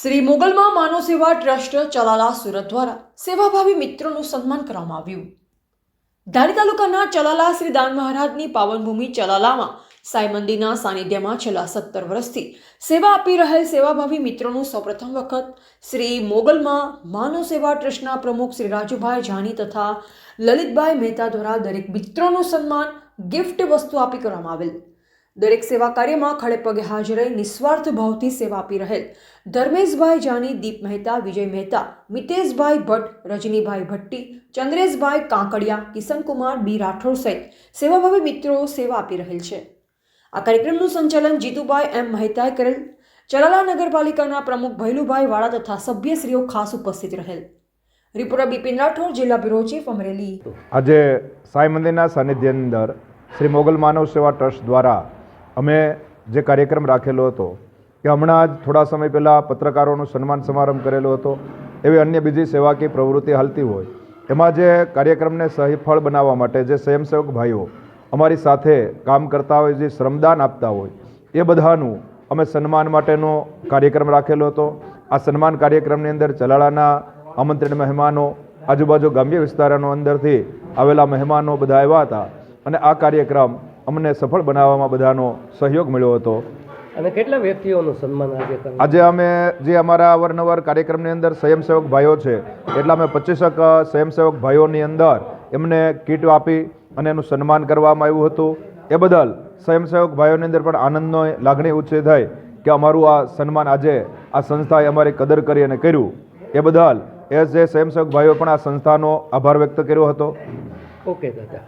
શ્રી મોગલમાં માનવ સેવા ટ્રસ્ટ ચલાલા સુરત દ્વારા સેવાભાવી મિત્રોનું સન્માન કરવામાં આવ્યું. ધારી તાલુકાના ચલાલા શ્રી દાન મહારાજની પાવનભૂમિ ચલાલામાં સાંઈ મંદિરના સાનિધ્યમાં છેલ્લા સત્તર વર્ષથી સેવા આપી રહેલ સેવાભાવી મિત્રોનું સૌપ્રથમ વખત શ્રી મોગલમાં માનવ સેવા ટ્રસ્ટના પ્રમુખ શ્રી રાજુભાઈ જાની તથા લલિતભાઈ મહેતા દ્વારા દરેક મિત્રોનું સન્માન ગિફ્ટ વસ્તુ આપી કરવામાં આવેલ. દરેક સેવા કાર્યમાં ખડે પગે હાજર રહી નિસ્વાર્થ ભાવથી સેવા આપી રહેલ ધર્મેશભાઈ જાની, દીપ મહેતા, વિજય મહેતા, મિતેશભાઈ ભટ્ટ, રજનીભાઈ ભટ્ટી, ચંદ્રેશભાઈ કાંકડિયા, કિશનકુમાર બી રાઠોડ સહિત સેવાભાવી મિત્રો સેવા આપી રહેલ છે. આ કાર્યક્રમનું સંચાલન જીતુભાઈ એમ મહેતાએ કરેલ. ચલાલા નગરપાલિકાના પ્રમુખ ભૈલુભાઈ વાળા તથા સભ્યશ્રીઓ ખાસ ઉપસ્થિત રહેલ. રિપોર્ટર બિપિન રાઠોડ, જિલ્લા બ્યુરો ચીફ અમરેલી. આજે સાંઈ મંદિરના સાનિધ્યની અંદર શ્રી મોગલ માનવ સેવા ટ્રસ્ટ દ્વારા અમે જે કાર્યક્રમ રાખેલો હતો કે હમણાં જ થોડા સમય પહેલાં પત્રકારોનું સન્માન સમારંભ કરેલો હતો, એવી અન્ય બીજી સેવાકીય પ્રવૃત્તિ હાલતી હોય. એમાં જે કાર્યક્રમને સહિફળ બનાવવા માટે જે સ્વયંસેવક ભાઈઓ અમારી સાથે કામ કરતા હોય, જે શ્રમદાન આપતા હોય, એ બધાનું અમે સન્માન માટેનો કાર્યક્રમ રાખેલો હતો. આ સન્માન કાર્યક્રમની અંદર ચલાળાના આમંત્રિત મહેમાનો, આજુબાજુ ગ્રામ્ય વિસ્તારોનો અંદરથી આવેલા મહેમાનો બધા આવ્યા હતા અને આ કાર્યક્રમ અમને સફળ બનાવવામાં બધાનો સહયોગ મળ્યો હતો. અને કેટલા વ્યક્તિઓનું સન્માન આજે આજે અમે જે અમારા અવારનવાર કાર્યક્રમની અંદર સ્વયંસેવક ભાઈઓ છે એટલા અમે પચીસક સ્વયંસેવક ભાઈઓની અંદર એમને કીટ આપી અને એનું સન્માન કરવામાં આવ્યું હતું. એ બદલ સ્વયંસેવક ભાઈઓની અંદર પણ આનંદનો લાગણી ઉછે થઈ કે અમારું આ સન્માન આજે આ સંસ્થાએ અમારી કદર કરી અને કર્યું. એ બદલ એ જે સ્વયંસેવક ભાઈઓ પણ આ સંસ્થાનો આભાર વ્યક્ત કર્યો હતો. ઓકે દાદા.